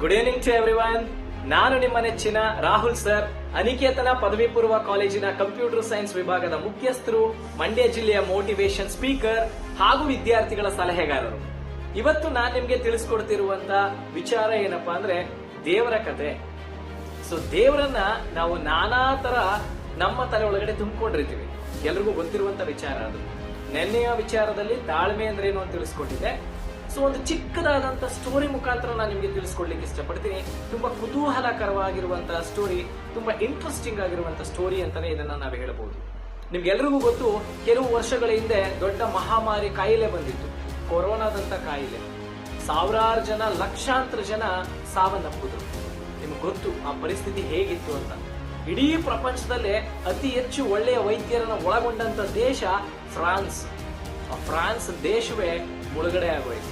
Good evening to everyone ನಾನು ನಿಮ್ಮ ನೆಚ್ಚಿನ ರಾಹುಲ್ ಸರ್ ಅನಿಕೇತನ ಪದವಿ ಪೂರ್ವ ಕಾಲೇಜಿನ ಕಂಪ್ಯೂಟರ್ ಸೈನ್ಸ್ ವಿಭಾಗದ ಮುಖ್ಯಸ್ಥರು, ಮಂಡ್ಯ ಜಿಲ್ಲೆಯ ಮೋಟಿವೇಶನ್ ಸ್ಪೀಕರ್ ಹಾಗೂ ವಿದ್ಯಾರ್ಥಿಗಳ ಸಲಹೆಗಾರರು. ಇವತ್ತು ನಾನು ನಿಮ್ಗೆ ತಿಳಿಸ್ಕೊಡ್ತಿರುವಂತ ವಿಚಾರ ಏನಪ್ಪಾ ಅಂದ್ರೆ ದೇವರ ಕತೆ. ಸೊ ದೇವರನ್ನ ನಾವು ನಾನಾ ತರ ನಮ್ಮ ತಲೆ ಒಳಗಡೆ ತುಂಬಿಕೊಂಡಿರ್ತೀವಿ. ಎಲ್ರಿಗೂ ಗೊತ್ತಿರುವಂತ ವಿಚಾರ ಅದು. ನೆನ್ನೆಯ ವಿಚಾರದಲ್ಲಿ ತಾಳ್ಮೆ ಅಂದ್ರೆ ಏನು ಅಂತ ತಿಳಿಸ್ಕೊಟ್ಟಿದ್ದೆ. ಸೊ ಒಂದು ಚಿಕ್ಕದಾದಂಥ ಸ್ಟೋರಿ ಮುಖಾಂತರ ನಾನು ನಿಮಗೆ ತಿಳಿಸ್ಕೊಡ್ಲಿಕ್ಕೆ ಇಷ್ಟಪಡ್ತೀನಿ. ತುಂಬಾ ಕುತೂಹಲಕರವಾಗಿರುವಂತಹ ಸ್ಟೋರಿ ತುಂಬಾ ಇಂಟ್ರೆಸ್ಟಿಂಗ್ ಆಗಿರುವಂಥ ಸ್ಟೋರಿ ಅಂತಲೇ ಇದನ್ನ ನಾವು ಹೇಳಬಹುದು ನಿಮ್ಗೆಲ್ರಿಗೂ ಗೊತ್ತು, ಕೆಲವು ವರ್ಷಗಳ ಹಿಂದೆ ದೊಡ್ಡ ಮಹಾಮಾರಿ ಕಾಯಿಲೆ ಬಂದಿತ್ತು. ಕೊರೋನಾದಂಥ ಕಾಯಿಲೆ. ಸಾವಿರಾರು ಜನ, ಲಕ್ಷಾಂತರ ಜನ ಸಾವನ್ನಪ್ಪಿದ್ರು. ನಿಮ್ಗೆ ಗೊತ್ತು, ಆ ಪರಿಸ್ಥಿತಿ ಹೇಗಿತ್ತು ಅಂತ. ಇಡೀ ಪ್ರಪಂಚದಲ್ಲೇ ಅತಿ ಹೆಚ್ಚು ಒಳ್ಳೆಯ ವೈದ್ಯರನ್ನ ಒಳಗೊಂಡಂತ ದೇಶ ಫ್ರಾನ್ಸ್. ಆ ಫ್ರಾನ್ಸ್ ದೇಶವೇ ಮುಳುಗಡೆ ಆಗೋಯ್ತು.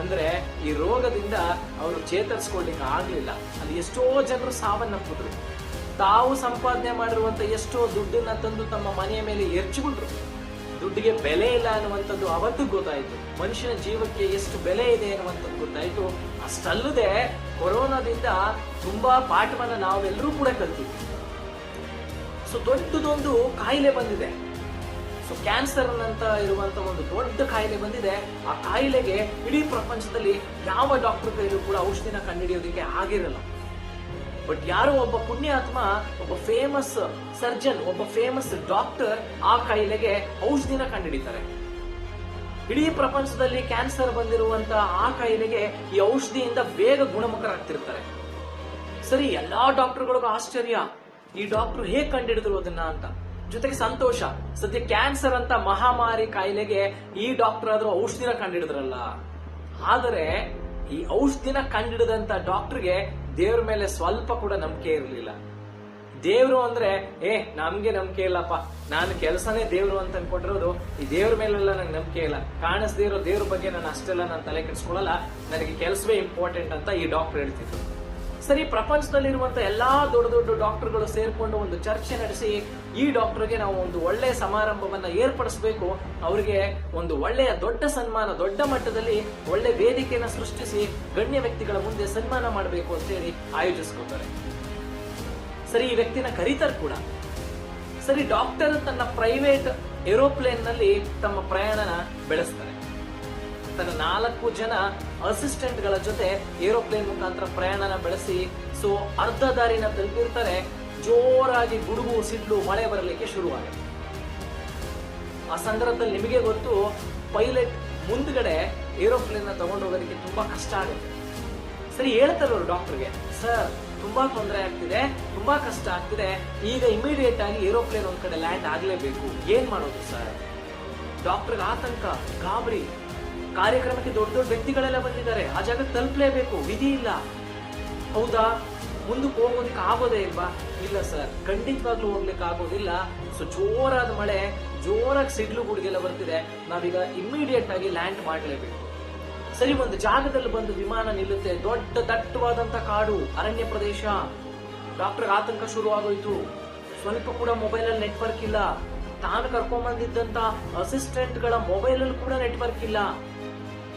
ಅಂದ್ರೆ ಈ ರೋಗದಿಂದ ಅವರು ಚೇತರಿಸ್ಕೊಳ್ಲಿಕ್ಕೆ ಆಗ್ಲಿಲ್ಲ. ಅಲ್ಲಿ ಎಷ್ಟೋ ಜನರು ಸಾವನ್ನಪ್ಪಿದ್ರು. ತಾವು ಸಂಪಾದನೆ ಮಾಡಿರುವಂತ ಎಷ್ಟೋ ದುಡ್ಡನ್ನ ತಂದು ತಮ್ಮ ಮನೆಯ ಮೇಲೆ ಎರ್ಚಿಬಿಟ್ರು ದುಡ್ಡಿಗೆ ಬೆಲೆ ಇಲ್ಲ ಅನ್ನುವಂಥದ್ದು ಅವತ್ತು ಗೊತ್ತಾಯ್ತು. ಮನುಷ್ಯನ ಜೀವಕ್ಕೆ ಎಷ್ಟು ಬೆಲೆ ಇದೆ ಅನ್ನುವಂಥದ್ದು ಗೊತ್ತಾಯಿತು. ಅಷ್ಟಲ್ಲದೆ ಕೊರೋನಾದಿಂದ ತುಂಬಾ ಪಾಠವನ್ನ ನಾವೆಲ್ಲರೂ ಕೂಡ ಕಲ್ತೀವಿ ಸೊ ದೊಡ್ಡದೊಂದು ಕಾಯಿಲೆ ಬಂದಿದೆ. ಸೊ ಕ್ಯಾನ್ಸರ್ ಅಂತ ಇರುವಂತ ಒಂದು ದೊಡ್ಡ ಕಾಯಿಲೆ ಬಂದಿದೆ. ಆ ಕಾಯಿಲೆಗೆ ಇಡೀ ಪ್ರಪಂಚದಲ್ಲಿ ಯಾವ ಡಾಕ್ಟರ್ ಕೈಲೂ ಕೂಡ ಔಷಧಿನ ಕಂಡುಹಿಡಿಯೋದಕ್ಕೆ ಆಗಿರಲ್ಲ. ಬಟ್ ಯಾರೋ ಒಬ್ಬ ಪುಣ್ಯಾತ್ಮ, ಒಬ್ಬ ಫೇಮಸ್ ಸರ್ಜನ್ ಒಬ್ಬ ಫೇಮಸ್ ಡಾಕ್ಟರ್ ಆ ಕಾಯಿಲೆಗೆ ಔಷಧಿನ ಕಂಡುಹಿಡಿತಾರೆ. ಇಡೀ ಪ್ರಪಂಚದಲ್ಲಿ ಕ್ಯಾನ್ಸರ್ ಬಂದಿರುವಂತ ಆ ಕಾಯಿಲೆಗೆ ಈ ಔಷಧಿಯಿಂದ ಬೇಗ ಗುಣಮುಖರಾಗ್ತಿರ್ತಾರೆ. ಸರಿ, ಎಲ್ಲಾ ಡಾಕ್ಟರ್ಗಳಿಗೂ ಆಶ್ಚರ್ಯ. ಈ ಡಾಕ್ಟರ್ ಹೇಗೆ ಕಂಡುಹಿಡಿದ್ರು ಅದನ್ನ ಅಂತ. ಜೊತೆಗೆ ಸಂತೋಷ. ಸದ್ಯ ಕ್ಯಾನ್ಸರ್ ಅಂತ ಮಹಾಮಾರಿ ಕಾಯಿಲೆಗೆ ಈ ಡಾಕ್ಟರ್ ಆದ್ರೂ ಔಷಧಿನ ಕಂಡಿಡಿದ್ರಲ್ಲ. ಆದರೆ ಈ ಔಷಧಿನ ಕಂಡಿಡಿದಂತ ಡಾಕ್ಟರ್ಗೆ ದೇವ್ರ ಮೇಲೆ ಸ್ವಲ್ಪ ಕೂಡ ನಂಬಿಕೆ ಇರಲಿಲ್ಲ. ದೇವ್ರು ಅಂದ್ರೆ, ಏ, ನಮ್ಗೆ ನಂಬಿಕೆ ಇಲ್ಲಪ್ಪ. ನಾನು ಕೆಲಸನೇ ದೇವ್ರು ಅಂತ ಅನ್ಕೊಂಡಿರೋದು. ಈ ದೇವ್ರ ಮೇಲೆಲ್ಲ ನಂಗೆ ನಂಬಿಕೆ ಇಲ್ಲ. ಕಾಣಿಸ್ದೇ ಇರೋ ದೇವ್ರ ಬಗ್ಗೆ ನಾನು ಅಷ್ಟೆಲ್ಲ ನಾನು ತಲೆ ಕೆಡಿಸ್ಕೊಳ್ಳಲ್ಲ. ನನಗೆ ಕೆಲಸವೇ ಇಂಪಾರ್ಟೆಂಟ್ ಅಂತ ಈ ಡಾಕ್ಟರ್ ಹೇಳ್ತಿದ್ರು. ಸರಿ ಪ್ರಪಂಚದಲ್ಲಿರುವಂಥ ಎಲ್ಲಾ ದೊಡ್ಡ ದೊಡ್ಡ ಡಾಕ್ಟರ್ಗಳು ಸೇರ್ಕೊಂಡು ಒಂದು ಚರ್ಚೆ ನಡೆಸಿ, ಈ ಡಾಕ್ಟರ್ಗೆ ನಾವು ಒಂದು ಒಳ್ಳೆಯ ಸಮಾರಂಭವನ್ನ ಏರ್ಪಡಿಸಬೇಕು. ಅವರಿಗೆ ಒಂದು ಒಳ್ಳೆಯ ದೊಡ್ಡ ಸನ್ಮಾನ, ದೊಡ್ಡ ಮಟ್ಟದಲ್ಲಿ ಒಳ್ಳೆ ವೇದಿಕೆಯನ್ನು ಸೃಷ್ಟಿಸಿ, ಗಣ್ಯ ವ್ಯಕ್ತಿಗಳ ಮುಂದೆ ಸನ್ಮಾನ ಮಾಡಬೇಕು ಅಂತೇಳಿ ಆಯೋಜಿಸ್ಕೊತಾರೆ. ಸರಿ, ಈ ವ್ಯಕ್ತಿನ ಕರೀತಾರೆ ಕೂಡ. ಸರಿ, ಡಾಕ್ಟರ್ ತನ್ನ ಪ್ರೈವೇಟ್ ಏರೋಪ್ಲೇನ್ನಲ್ಲಿ ತಮ್ಮ ಪ್ರಯಾಣನ ಬೆಳೆಸ್ತಾರೆ. ತನ್ನ ನಾಲ್ಕು ಜನ ಅಸಿಸ್ಟೆಂಟ್ಗಳ ಜೊತೆ ಏರೋಪ್ಲೇನ್ ಮುಖಾಂತರ ಪ್ರಯಾಣನ ಬೆಳೆಸಿ ಸೊ ಅರ್ಧ ದಾರಿನ ತಲುಪಿರ್ತಾರೆ. ಜೋರಾಗಿ ಗುಡುಗು, ಸಿಡ್ಲು, ಮಳೆ ಬರಲಿಕ್ಕೆ ಶುರುವಾಗುತ್ತೆ ಆ ಸಂದರ್ಭದಲ್ಲಿ ನಿಮಗೆ ಗೊತ್ತು, ಪೈಲಟ್ ಮುಂದ್ಗಡೆ ಏರೋಪ್ಲೇನ್ನ ತಗೊಂಡು ಹೋಗೋದಕ್ಕೆ ತುಂಬಾ ಕಷ್ಟ ಆಗುತ್ತೆ. ಸರಿ, ಹೇಳ್ತಾರೆ ಅವರು ಡಾಕ್ಟರ್ಗೆ, ಸರ್, ತುಂಬಾ ತೊಂದರೆ ಆಗ್ತಿದೆ, ತುಂಬಾ ಕಷ್ಟ ಆಗ್ತಿದೆ. ಈಗ ಇಮಿಡಿಯೇಟ್ ಆಗಿ ಏರೋಪ್ಲೇನ್ ಒಂದ್ ಕಡೆ ಲ್ಯಾಂಡ್ ಆಗಲೇಬೇಕು. ಏನ್ ಮಾಡೋದು, ಸರ್? ಡಾಕ್ಟರ್ಗೆ ಆತಂಕ, ಗಾಬರಿ. ಕಾರ್ಯಕ್ರಮಕ್ಕೆ ದೊಡ್ಡ ದೊಡ್ಡ ವ್ಯಕ್ತಿಗಳೆಲ್ಲ ಬಂದಿದ್ದಾರೆ. ಆ ಜಾಗ ತಲುಪಲೇಬೇಕು. ವಿಧಿ ಇಲ್ಲ. ಹೌದಾ? ಮುಂದಕ್ಕೆ ಹೋಗೋದಕ್ಕೆ ಆಗೋದೇ ಇಲ್ವಾ? ಇಲ್ಲ ಸರ್. ಖಂಡಿತವಾಗ್ಲೂ ಹೋಗ್ಲಿಕ್ಕೆ ಆಗೋದಿಲ್ಲ. ಸೊ, ಜೋರಾದ ಮಳೆ, ಜೋರಾಗಿ ಸಿಡ್ಲು ಗುಡುಗೆಲ್ಲ ಬರ್ತಿದೆ. ನಾವೀಗ ಇಮ್ಮಿಡಿಯೇಟ್ ಆಗಿ ಲ್ಯಾಂಡ್ ಮಾಡಲೇಬೇಕು. ಸರಿ, ಒಂದು ಜಾಗದಲ್ಲಿ ಬಂದು ವಿಮಾನ ನಿಲ್ಲುತ್ತೆ. ದೊಡ್ಡ ದಟ್ಟವಾದಂತ ಕಾಡು, ಅರಣ್ಯ ಪ್ರದೇಶ. ಡಾಕ್ಟರ್, ಆತಂಕ ಶುರು ಆಗೋಯ್ತು ಸ್ವಲ್ಪ ಕೂಡ ಮೊಬೈಲ್ ಅಲ್ಲಿ ನೆಟ್ವರ್ಕ್ ಇಲ್ಲ. ತಾನು ಕರ್ಕೊಂಡ್ ಬಂದಿದ್ದಂತ ಅಸಿಸ್ಟೆಂಟ್ಗಳ ಮೊಬೈಲ್ ಅಲ್ಲಿ ಕೂಡ ನೆಟ್ವರ್ಕ್ ಇಲ್ಲ.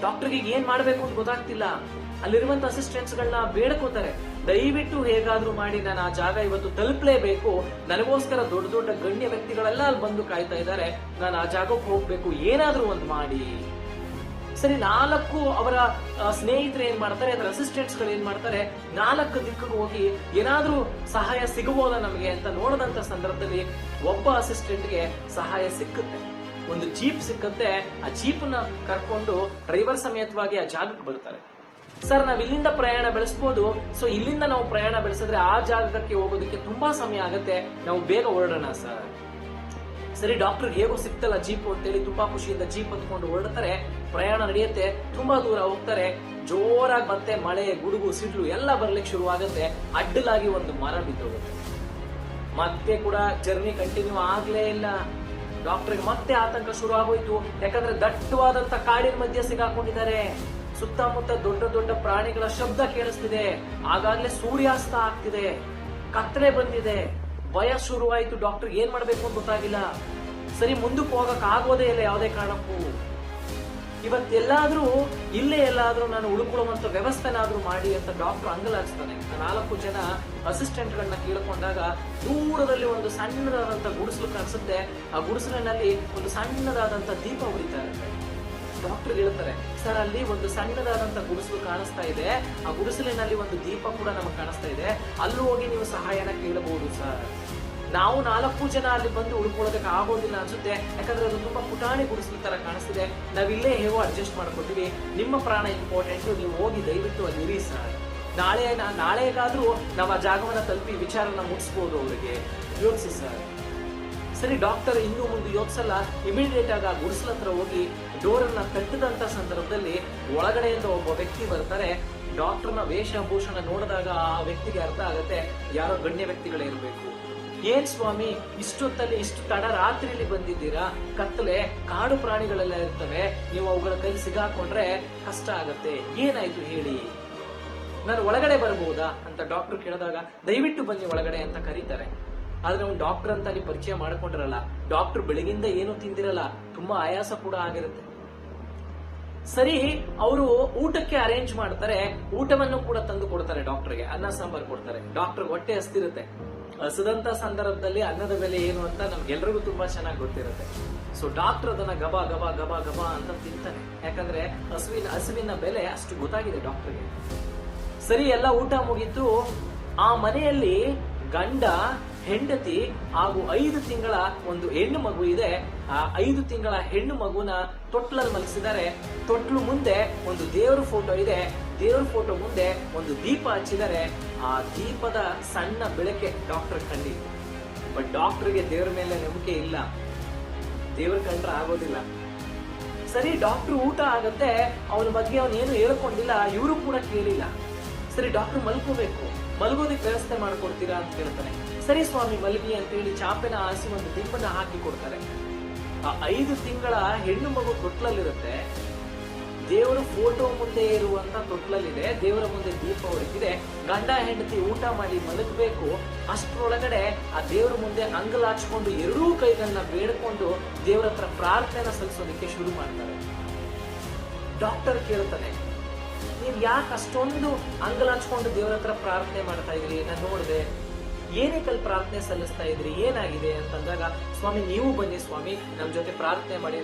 ಡಾಕ್ಟರ್ಗೆ ಏನ್ ಮಾಡ್ಬೇಕು ಅಂತ ಗೊತ್ತಾಗ್ತಿಲ್ಲ. ಅಲ್ಲಿರುವಂತ ಅಸಿಸ್ಟೆಂಟ್ಸ್ ಗಳನ್ನ ಬೇಡ್ಕೋತಾರೆ. ದಯವಿಟ್ಟು ಹೇಗಾದ್ರೂ ಮಾಡಿ, ನಾನು ಆ ಜಾಗ ಇವತ್ತು ತಲುಪಲೇಬೇಕು. ನನಗೋಸ್ಕರ ದೊಡ್ಡ ದೊಡ್ಡ ಗಣ್ಯ ವ್ಯಕ್ತಿಗಳೆಲ್ಲ ಅಲ್ಲಿ ಬಂದು ಕಾಯ್ತಾ ಇದ್ದಾರೆ. ನಾನು ಆ ಜಾಗಕ್ಕೆ ಹೋಗ್ಬೇಕು. ಏನಾದ್ರೂ ಒಂದು ಮಾಡಿ. ಸರಿ, ನಾಲ್ಕು ಅವರ ಸ್ನೇಹಿತರು ಏನ್ ಮಾಡ್ತಾರೆ, ಅದರ ಅಸಿಸ್ಟೆಂಟ್ಸ್ಗಳು ಏನ್ ಮಾಡ್ತಾರೆ, ನಾಲ್ಕು ದಿಕ್ಕಿಗೆ ಹೋಗಿ ಏನಾದ್ರೂ ಸಹಾಯ ಸಿಗಬಹುದಾ ನಮಗೆ ಅಂತ ನೋಡದಂತ ಸಂದರ್ಭದಲ್ಲಿ ಒಬ್ಬ ಅಸಿಸ್ಟೆಂಟ್ಗೆ ಸಹಾಯ ಸಿಕ್ಕುತ್ತೆ. ಒಂದು ಜೀಪ್ ಸಿಕ್ಕಂತೆ ಆ ಜೀಪ್ನ ಕರ್ಕೊಂಡು ಡ್ರೈವರ್ ಸಮೇತವಾಗಿ ಆ ಜಾಗಕ್ಕೆ ಬರ್ತಾರೆ. ಸರ್, ನಾವ್ ಇಲ್ಲಿಂದ ಪ್ರಯಾಣ ಬೆಳೆಸ್ಬೋದು. ಸೊ ಇಲ್ಲಿಂದ ನಾವು ಪ್ರಯಾಣ ಬೆಳೆಸಿದ್ರೆ ಆ ಜಾಗಕ್ಕೆ ಹೋಗೋದಕ್ಕೆ ತುಂಬಾ ಸಮಯ ಆಗತ್ತೆ. ನಾವು ಬೇಗ ಹೊರಡೋಣ, ಸರ್. ಸರಿ ಡಾಕ್ಟರ್ ಹೇಗೋ ಸಿಕ್ತಲ್ಲ ಜೀಪ್ ಅಂತೇಳಿ ತುಂಬಾ ಖುಷಿಯಿಂದ ಜೀಪ್ ಹತ್ಕೊಂಡು ಹೊರಡ್ತಾರೆ. ಪ್ರಯಾಣ ನಡೆಯುತ್ತೆ. ತುಂಬಾ ದೂರ ಹೋಗ್ತಾರೆ. ಜೋರಾಗಿ ಮತ್ತೆ ಮಳೆ, ಗುಡುಗು, ಸಿಡ್ಲು ಎಲ್ಲ ಬರ್ಲಿಕ್ಕೆ ಶುರು ಆಗುತ್ತೆ ಅಡ್ಡಲಾಗಿ ಒಂದು ಮರ ಬಿದ್ದೋಗುತ್ತೆ. ಮತ್ತೆ ಕೂಡ ಜರ್ನಿ ಕಂಟಿನ್ಯೂ ಆಗ್ಲೇ ಇಲ್ಲ. ಡಾಕ್ಟರ್ಗೆ ಮತ್ತೆ ಆತಂಕ ಶುರು ಆಗೋಯ್ತು ಯಾಕಂದ್ರೆ ದಟ್ಟವಾದಂತ ಕಾಡಿನ ಮಧ್ಯೆ ಸಿಗಾಕೊಂಡಿದ್ದಾರೆ. ಸುತ್ತಮುತ್ತ ದೊಡ್ಡ ದೊಡ್ಡ ಪ್ರಾಣಿಗಳ ಶಬ್ದ ಕೇಳಿಸ್ತಿದೆ. ಆಗಾಗ್ಲೇ ಸೂರ್ಯಾಸ್ತ ಆಗ್ತಿದೆ. ಕತ್ತಲೆ ಬಂದಿದೆ. ಭಯ ಶುರುವಾಯಿತು. ಡಾಕ್ಟರ್ ಏನ್ ಮಾಡ್ಬೇಕು ಅಂತ ಗೊತ್ತಾಗಿಲ್ಲ. ಸರಿ, ಮುಂದಕ್ಕೆ ಹೋಗಕ್ ಆಗೋದೇ ಇಲ್ಲ ಯಾವುದೇ ಕಾರಣಕ್ಕೂ. ಇವತ್ತೆಲ್ಲಾದ್ರೂ, ಇಲ್ಲೇ ಎಲ್ಲಾದರೂ ನಾನು ಉಳ್ಕೊಳ್ಳುವಂಥ ವ್ಯವಸ್ಥೆನಾದರೂ ಮಾಡಿ ಅಂತ ಡಾಕ್ಟರ್ ಅಂಗಲಾಗಿಸ್ತಾನೆ ನಾಲ್ಕು ಜನ ಅಸಿಸ್ಟೆಂಟ್ಗಳನ್ನ ಕೇಳಿಕೊಂಡಾಗ ದೂರದಲ್ಲಿ ಒಂದು ಸಣ್ಣದಾದಂತ ಗುಡಿಸಲು ಕಾಣಿಸುತ್ತೆ. ಆ ಗುಡಿಸಲಿನಲ್ಲಿ ಒಂದು ಸಣ್ಣದಾದಂತ ದೀಪ ಉರಿತಾರೆ. ಡಾಕ್ಟರ್ ಹೇಳ್ತಾರೆ, ಸರ್, ಅಲ್ಲಿ ಒಂದು ಸಣ್ಣದಾದಂತ ಗುಡಿಸಲು ಕಾಣಿಸ್ತಾ ಇದೆ. ಆ ಗುಡಿಸಲಿನಲ್ಲಿ ಒಂದು ದೀಪ ಕೂಡ ನಮಗೆ ಕಾಣಿಸ್ತಾ ಇದೆ. ಅಲ್ಲಿ ಹೋಗಿ ನೀವು ಸಹಾಯನ ಕೇಳಬಹುದು ಸರ್. ನಾವು ನಾಲ್ಕು ಜನ ಅಲ್ಲಿ ಬಂದು ಉಳ್ಕೊಳ್ಳೋದಕ್ಕೆ ಆಗೋದಿಲ್ಲ ಅನ್ಸುತ್ತೆ. ಯಾಕಂದ್ರೆ ಅದು ತುಂಬಾ ಪುಟಾಣಿ ಗುಡಿಸಲು ತರ ಕಾಣಿಸ್ತಿದೆ. ನಾವಿಲ್ಲೇ ಹೇಗೋ ಅಡ್ಜಸ್ಟ್ ಮಾಡ್ಕೊತೀವಿ. ನಿಮ್ಮ ಪ್ರಾಣ ಇಂಪಾರ್ಟೆಂಟ್ ನೀವು ಹೋಗಿ ದಯವಿಟ್ಟು ಅಲ್ಲಿ ಇರಿ ಸರ್. ನಾಳೆ ನಾಳೆಗಾದ್ರೂ ನಾವು ಆ ಜಾಗವನ್ನ ತಲುಪಿ ವಿಚಾರನ ಮುಗಿಸ್ಬೋದು ಅವರಿಗೆ. ಯೋಚಿಸಿ ಸರ್. ಸರಿ ಡಾಕ್ಟರ್ ಇನ್ನು ಮುಂದೆ ಯೋಚಿಸಲ್ಲ ಇಮಿಡಿಯೇಟ್ ಆಗಿ ಆ ಗುಡಿಸಲ ಹತ್ರ ಹೋಗಿ ಡೋರ್ ಅನ್ನ ತಟ್ಟಿದಂತ ಸಂದರ್ಭದಲ್ಲಿ ಒಳಗಡೆಯಿಂದ ಒಬ್ಬ ವ್ಯಕ್ತಿ ಬರ್ತಾರೆ. ಡಾಕ್ಟರ್ನ ವೇಷಭೂಷಣ ನೋಡಿದಾಗ ಆ ವ್ಯಕ್ತಿಗೆ ಅರ್ಥ ಆಗುತ್ತೆ. ಯಾರೋ ಗಣ್ಯ ವ್ಯಕ್ತಿಗಳೇ ಇರಬೇಕು. ಏನ್ ಸ್ವಾಮಿ, ಇಷ್ಟೊತ್ತಲ್ಲಿ ಇಷ್ಟು ತಡ ರಾತ್ರಿಲಿ ಬಂದಿದ್ದೀರಾ? ಕತ್ತಲೆ, ಕಾಡು ಪ್ರಾಣಿಗಳೆಲ್ಲ ಇರ್ತವೆ, ನೀವು ಅವುಗಳ ಕೈ ಸಿಗಾಕೊಂಡ್ರೆ ಕಷ್ಟ ಆಗತ್ತೆ. ಏನಾಯ್ತು ಹೇಳಿ? ನಾನು ಒಳಗಡೆ ಬರಬಹುದಾ ಅಂತ ಡಾಕ್ಟರ್ ಕೇಳಿದಾಗ, ದಯವಿಟ್ಟು ಬನ್ನಿ ಒಳಗಡೆ ಅಂತ ಕರೀತಾರೆ. ಆದ್ರೆ ಅವ್ನು ಡಾಕ್ಟರ್ ಅಂತ ಅಲ್ಲಿ ಪರಿಚಯ ಮಾಡ್ಕೊಂಡಿರಲ್ಲ, ಡಾಕ್ಟರ್ ಬೆಳಗಿಂದ ಏನು ತಿಂದಿರಲ್ಲ, ತುಂಬಾ ಆಯಾಸ ಕೂಡ ಆಗಿರುತ್ತೆ. ಸರಿ, ಅವರು ಊಟಕ್ಕೆ ಅರೇಂಜ್ ಮಾಡ್ತಾರೆ, ಊಟವನ್ನು ಕೂಡ ತಂದು ಕೊಡ್ತಾರೆ ಡಾಕ್ಟರ್ಗೆ, ಅನ್ನ ಸಾಂಬಾರ್ ಕೊಡ್ತಾರೆ. ಡಾಕ್ಟರ್ ಹೊಟ್ಟೆ ಹಸ್ತಿರುತ್ತೆ. ಹಸದಂತ ಸಂದರ್ಭದಲ್ಲಿ ಅನ್ನದ ಬೆಲೆ ಏನು ಅಂತ ನಮ್ಗೆಲ್ರಿಗೂ ತುಂಬಾ ಚೆನ್ನಾಗಿ ಗೊತ್ತಿರುತ್ತೆ. ಸೊ ಡಾಕ್ಟರ್ ಅದನ್ನ ಗಬ ಗಬ ಗಬ ಗಬ ಅಂತ ತಿಂತಾನೆ. ಯಾಕಂದ್ರೆ ಹಸುವಿನ ಹಸುವಿನ ಬೆಲೆ ಅಷ್ಟು ಗೊತ್ತಾಗಿದೆ ಡಾಕ್ಟರ್ಗೆ. ಸರಿ, ಎಲ್ಲ ಊಟ ಮುಗಿತು. ಆ ಮನೆಯಲ್ಲಿ ಗಂಡ ಹೆಂಡತಿ ಹಾಗೂ ಐದು ತಿಂಗಳ ಒಂದು ಹೆಣ್ಣು ಮಗು ಇದೆ. ಆ ಐದು ತಿಂಗಳ ಹೆಣ್ಣು ಮಗುನ ತೊಟ್ಲಲ್ಲಿ ಮಲಗಿಸಿದ್ದಾರೆ. ತೊಟ್ಲು ಮುಂದೆ ಒಂದು ದೇವರ ಫೋಟೋ ಇದೆ. ದೇವರ ಫೋಟೋ ಮುಂದೆ ಒಂದು ದೀಪ ಹಚ್ಚಿದ್ದಾರೆ. ಆ ದೀಪದ ಸಣ್ಣ ಬೆಳಕೆ ಡಾಕ್ಟರ್ ಕಂಡಿ ಬಟ್ ಡಾಕ್ಟರ್ಗೆ ದೇವರ ಮೇಲೆ ನಂಬಿಕೆ ಇಲ್ಲ. ದೇವರ ಕಂಡ್ರೆ ಆಗೋದಿಲ್ಲ. ಸರಿ, ಡಾಕ್ಟರ್ ಊಟ ಆಗತ್ತೆ. ಅವನ ಬಗ್ಗೆ ಅವನೇನು ಹೇಳ್ಕೊಂಡಿಲ್ಲ, ಇವರು ಕೂಡ ಕೇಳಿಲ್ಲ. ಸರಿ, ಡಾಕ್ಟರ್ ಮಲ್ಕೋಬೇಕು. ಮಲ್ಗೋದಕ್ಕೆ ವ್ಯವಸ್ಥೆ ಮಾಡ್ಕೊಡ್ತೀರಾ ಅಂತ ಕೇಳ್ತಾನೆ. ಸರಿ ಸ್ವಾಮಿ ಮಲಗಿ ಅಂತ ಹೇಳಿ ಚಾಪೆನ ಆಸಿ ಒಂದು ದಿಂಬನ್ನ ಹಾಕಿ ಕೊಡ್ತಾರೆ. ಆ ಐದು ತಿಂಗಳ ಹೆಣ್ಣು ಮಗು ತೊಟ್ಲಲ್ಲಿರುತ್ತೆ. ದೇವರ ಫೋಟೋ ಮುಂದೆ ಇರುವಂತ ತೊಟ್ಲಲ್ಲಿದೆ. ದೇವರ ಮುಂದೆ ದೀಪ ಹೊಡಿತಿದೆ ಗಂಡ ಹೆಂಡತಿ ಊಟ ಮಾಡಿ ಮಲಗಬೇಕು. ಅಷ್ಟರೊಳಗಡೆ ಆ ದೇವರ ಮುಂದೆ ಅಂಗಲಾಚ್ಕೊಂಡು ಎರಡೂ ಕೈಗಳನ್ನ ಬೇಡ್ಕೊಂಡು ದೇವರ ಹತ್ರ ಪ್ರಾರ್ಥನೆ ಸಲ್ಲಿಸೋದಕ್ಕೆ ಶುರು ಮಾಡ್ತಾರೆ. ಡಾಕ್ಟರ್ ಕೇಳ್ತಾನೆ, ನೀವು ಯಾಕೆ ಅಷ್ಟೊಂದು ಅಂಗಲಾಚ್ಕೊಂಡು ದೇವರ ಹತ್ರ ಪ್ರಾರ್ಥನೆ ಮಾಡ್ತಾ ಇದ್ರಿ? ನಾನು ನೋಡಿದೆ ಏನಕ್ಕಲ್ಲಿ ಪ್ರಾರ್ಥನೆ ಸಲ್ಲಿಸ್ತಾ ಇದ್ರಿ, ಏನಾಗಿದೆ ಅಂತಂದಾಗ, ಸ್ವಾಮಿ, ನೀವು ಬನ್ನಿ ಸ್ವಾಮಿ ನಮ್ಮ ಜೊತೆ ಪ್ರಾರ್ಥನೆ ಮಾಡಿ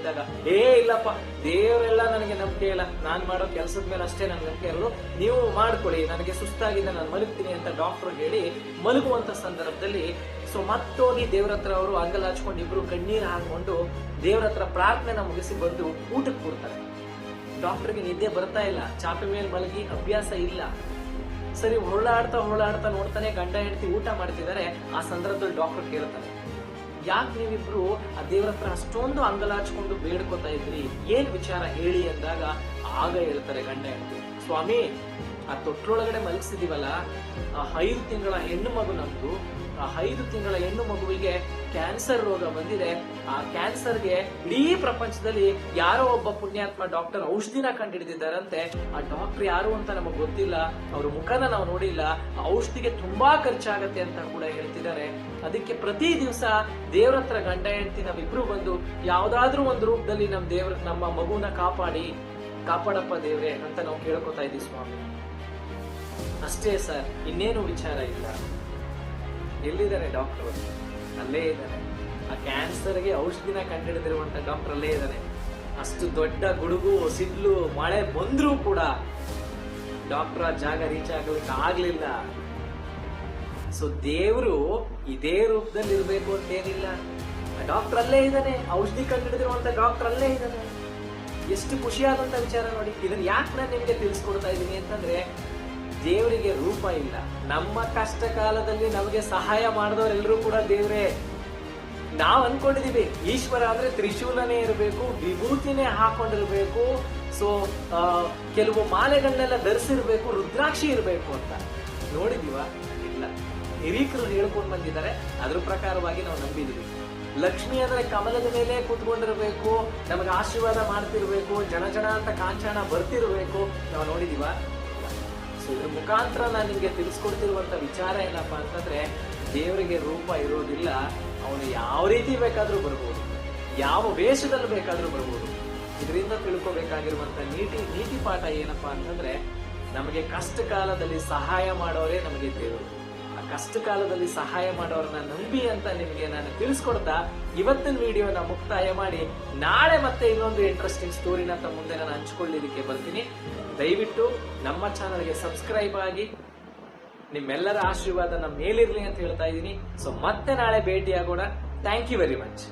ಏ, ಇಲ್ಲಪ್ಪ, ದೇವರೆಲ್ಲ ನನಗೆ ನಂಬಿಕೆ ಇಲ್ಲ. ನಾನು ಮಾಡೋ ಕೆಲಸದ ಮೇಲೆ ಅಷ್ಟೇ ನನ್ನ ನಂಬಿಕೆ ಇರಲು ನೀವು ಮಾಡ್ಕೊಳ್ಳಿ ನನಗೆ ಸುಸ್ತಾಗಿದೆ, ನಾನು ಮಲಗ್ತೀನಿ ಅಂತ ಡಾಕ್ಟರ್ ಹೇಳಿ, ಮಲಗುವಂತ ಸಂದರ್ಭದಲ್ಲಿ, ಸೊ ಮತ್ತೋಗಿ ದೇವ್ರ ಹತ್ರ ಅವರು ಅಂಗಲಾಚ್ಕೊಂಡು ಇಬ್ರು ಕಣ್ಣೀರು ಹಾಕೊಂಡು ದೇವ್ರ ಹತ್ರ ಪ್ರಾರ್ಥನೆನ ಮುಗಿಸಿ ಬಂದು ಊಟಕ್ಕೆ ಕೊಡ್ತಾರೆ ಡಾಕ್ಟರ್ಗೆ ನಿದ್ದೆ ಬರ್ತಾ ಇಲ್ಲ. ಚಾಪೆ ಮೇಲೆ ಮಲಗಿ ಅಭ್ಯಾಸ ಇಲ್ಲ. ಸರಿ ಹೊರಳಾಡ್ತಾ ಹೊರಳಾಡ್ತಾ ನೋಡ್ತಾನೆ ಗಂಡ ಹೆಂಡತಿ ಊಟ ಮಾಡ್ತಿದ್ದಾರೆ ಆ ಸಂದರ್ಭದಲ್ಲಿ ಡಾಕ್ಟರ್ ಕೇಳ್ತಾನೆ ಯಾಕೆ ನೀವಿಬ್ರು ಆ ದೇವ್ರ ಹತ್ರ ಅಷ್ಟೊಂದು ಅಂಗಲಾಚ್ಕೊಂಡು ಬೇಡ್ಕೊತಾ ಇದ್ರಿ? ಏನ್ ವಿಚಾರ ಹೇಳಿ? ಅಂದಾಗ ಆಗ ಹೇಳ್ತಾರೆ ಗಂಡ ಹೆಂಡತಿ, ಸ್ವಾಮಿ, ಆ ತೊಟ್ಟೊಳಗಡೆ ಮಲಗಿಸಿದೀವಲ್ಲ, ಆ ಐದು ತಿಂಗಳ ಹೆಣ್ಣು ಮಗು ನಮ್ದು ಐದು ತಿಂಗಳ ಹೆಣ್ಣು ಮಗುವಿಗೆ ಕ್ಯಾನ್ಸರ್ ರೋಗ ಬಂದಿದೆ. ಆ ಕ್ಯಾನ್ಸರ್ಗೆ ಇಡೀ ಪ್ರಪಂಚದಲ್ಲಿ ಯಾರೋ ಒಬ್ಬ ಪುಣ್ಯಾತ್ಮ ಡಾಕ್ಟರ್ ಔಷಧಿನ ಕಂಡುಹಿಡಿದಿದ್ದಾರಂತೆ ಆ ಡಾಕ್ಟರ್ ಯಾರು ಅಂತ ನಮಗೆ ಗೊತ್ತಿಲ್ಲ. ಅವ್ರ ಮುಖನ ನಾವು ನೋಡಿಲ್ಲ. ಆ ಔಷಧಿಗೆ ತುಂಬಾ ಖರ್ಚಾಗತ್ತೆ ಅಂತ ಕೂಡ ಹೇಳ್ತಿದ್ದಾರೆ. ಅದಕ್ಕೆ ಪ್ರತಿ ದಿವಸ ದೇವ್ರ ಹತ್ರ ಗಂಡ ಹೆಂಡತಿ ನಾವಿಬ್ರು ಬಂದು ಯಾವ್ದಾದ್ರೂ ಒಂದು ರೂಪದಲ್ಲಿ ನಮ್ ದೇವ್ರ, ನಮ್ಮ ಮಗುನ ಕಾಪಾಡಿ. ಕಾಪಾಡಪ್ಪ ದೇವ್ರೆ ಅಂತ ನಾವು ಕೇಳ್ಕೊತಾ ಇದ್ದೀವಿ ಸ್ವಾಮಿ. ಅಷ್ಟೇ ಸರ್, ಇನ್ನೇನು ವಿಚಾರ ಇಲ್ಲ. ಎಲ್ಲಿದ್ದಾರೆ ಡಾಕ್ಟರ್ ಅಲ್ಲೇ ಇದ್ದಾರೆ. ಆ ಕ್ಯಾನ್ಸರ್ಗೆ ಔಷಧಿನ ಕಂಡುಹಿಡಿದಿರುವಂತ ಡಾಕ್ಟರ್ ಅಲ್ಲೇ ಇದ್ದಾನೆ ಅಷ್ಟು ದೊಡ್ಡ ಗುಡುಗು, ಸಿಡ್ಲು, ಮಳೆ ಬಂದರೂ ಕೂಡ ಡಾಕ್ಟರ್ ಆ ಜಾಗ ರೀಚ್ ಆಗಲಿಕ್ಕೆ ಆಗಲಿಲ್ಲ. ಸೊ ದೇವರು ಇದೇ ರೂಪದಲ್ಲಿ ಇರಬೇಕು ಅಂತ ಏನಿಲ್ಲ ಡಾಕ್ಟರ್ ಅಲ್ಲೇ ಇದ್ದಾನೆ. ಔಷಧಿ ಕಂಡುಹಿಡಿದಿರುವಂತ ಡಾಕ್ಟರ್ ಅಲ್ಲೇ ಇದ್ದಾನೆ. ಎಷ್ಟು ಖುಷಿಯಾದಂತ ವಿಚಾರ ನೋಡಿ. ಇದನ್ನ ಯಾಕೆ ನಾನು ನಿಮಗೆ ತಿಳಿಸ್ಕೊಡ್ತಾ ಇದ್ದೀನಿ ಅಂತಂದ್ರೆ ದೇವರಿಗೆ ರೂಪ ಇಲ್ಲ. ನಮ್ಮ ಕಷ್ಟ ಕಾಲದಲ್ಲಿ ನಮಗೆ ಸಹಾಯ ಮಾಡಿದವರೆಲ್ಲರೂ ಕೂಡ ದೇವರೇ. ನಾವ್ ಅನ್ಕೊಂಡಿದೀವಿ, ಈಶ್ವರ ಅಂದ್ರೆ ತ್ರಿಶೂಲನೇ ಇರಬೇಕು, ವಿಭೂತಿನೇ ಹಾಕೊಂಡಿರ್ಬೇಕು ಸೊ ಕೆಲವು ಮಾಲೆಗಳನ್ನೆಲ್ಲ ಧರಿಸಿರ್ಬೇಕು, ರುದ್ರಾಕ್ಷಿ ಇರಬೇಕು ಅಂತ. ನೋಡಿದೀವ ಇಲ್ಲ. ಹಿರೀಕರು ಹೇಳ್ಕೊಂಡು ಬಂದಿದ್ದಾರೆ, ಅದ್ರ ಪ್ರಕಾರವಾಗಿ ನಾವು ನಂಬಿದೀವಿ. ಲಕ್ಷ್ಮಿ ಅಂದ್ರೆ ಕಮಲದ ಮೇಲೆ ಕೂತ್ಕೊಂಡಿರ್ಬೇಕು, ನಮಗೆ ಆಶೀರ್ವಾದ ಮಾಡ್ತಿರ್ಬೇಕು, ಜನ ಜನ ಅಂತ ಕಾಂಚಾಣ ಬರ್ತಿರ್ಬೇಕು. ನಾವು ನೋಡಿದೀವ ಸೊ ಇದ್ರ ಮುಖಾಂತರ ನಾನು ನಿಮಗೆ ತಿಳಿಸ್ಕೊಡ್ತಿರುವಂಥ ವಿಚಾರ ಏನಪ್ಪ ಅಂತಂದರೆ, ದೇವರಿಗೆ ರೂಪ ಇರೋದಿಲ್ಲ, ಅವನು ಯಾವ ರೀತಿ ಬೇಕಾದರೂ ಬರ್ಬೋದು, ಯಾವ ವೇಷದಲ್ಲಿ ಬೇಕಾದರೂ ಬರ್ಬೋದು. ಇದರಿಂದ ತಿಳ್ಕೋಬೇಕಾಗಿರುವಂಥ ನೀತಿ ನೀತಿ ಪಾಠ ಏನಪ್ಪಾ ಅಂತಂದ್ರೆ, ನಮಗೆ ಕಷ್ಟ ಕಾಲದಲ್ಲಿ ಸಹಾಯ ಮಾಡೋರೇ ನಮಗೆ ದೇವರು. ಆ ಕಷ್ಟ ಕಾಲದಲ್ಲಿ ಸಹಾಯ ಮಾಡೋರನ್ನ ನಂಬಿ ಅಂತ ನಿಮಗೆ ನಾನು ತಿಳಿಸ್ಕೊಡ್ತಾ, ಇವತ್ತಿನ ವಿಡಿಯೋನ ಮುಕ್ತಾಯ ಮಾಡಿ, ನಾಳೆ ಮತ್ತೆ ಇನ್ನೊಂದು ಇಂಟ್ರೆಸ್ಟಿಂಗ್ ಸ್ಟೋರಿನ ತಮ್ಮ ಮುಂದೆ ನಾನು ಹಂಚ್ಕೊಳ್ಳಿಕ್ಕೆ ಬರ್ತೀನಿ. ದಯವಿಟ್ಟು ನಮ್ಮ ಚಾನಲ್ಗೆ ಸಬ್ಸ್ಕ್ರೈಬ್ ಆಗಿ ನಿಮ್ಮೆಲ್ಲರ ಆಶೀರ್ವಾದ ನಮ್ಮ ಮೇಲಿರ್ಲಿ ಅಂತ ಹೇಳ್ತಾ ಇದ್ದೀನಿ. ಸೊ ಮತ್ತೆ ನಾಳೆ ಭೇಟಿಯಾಗೋಣ. Thank you very much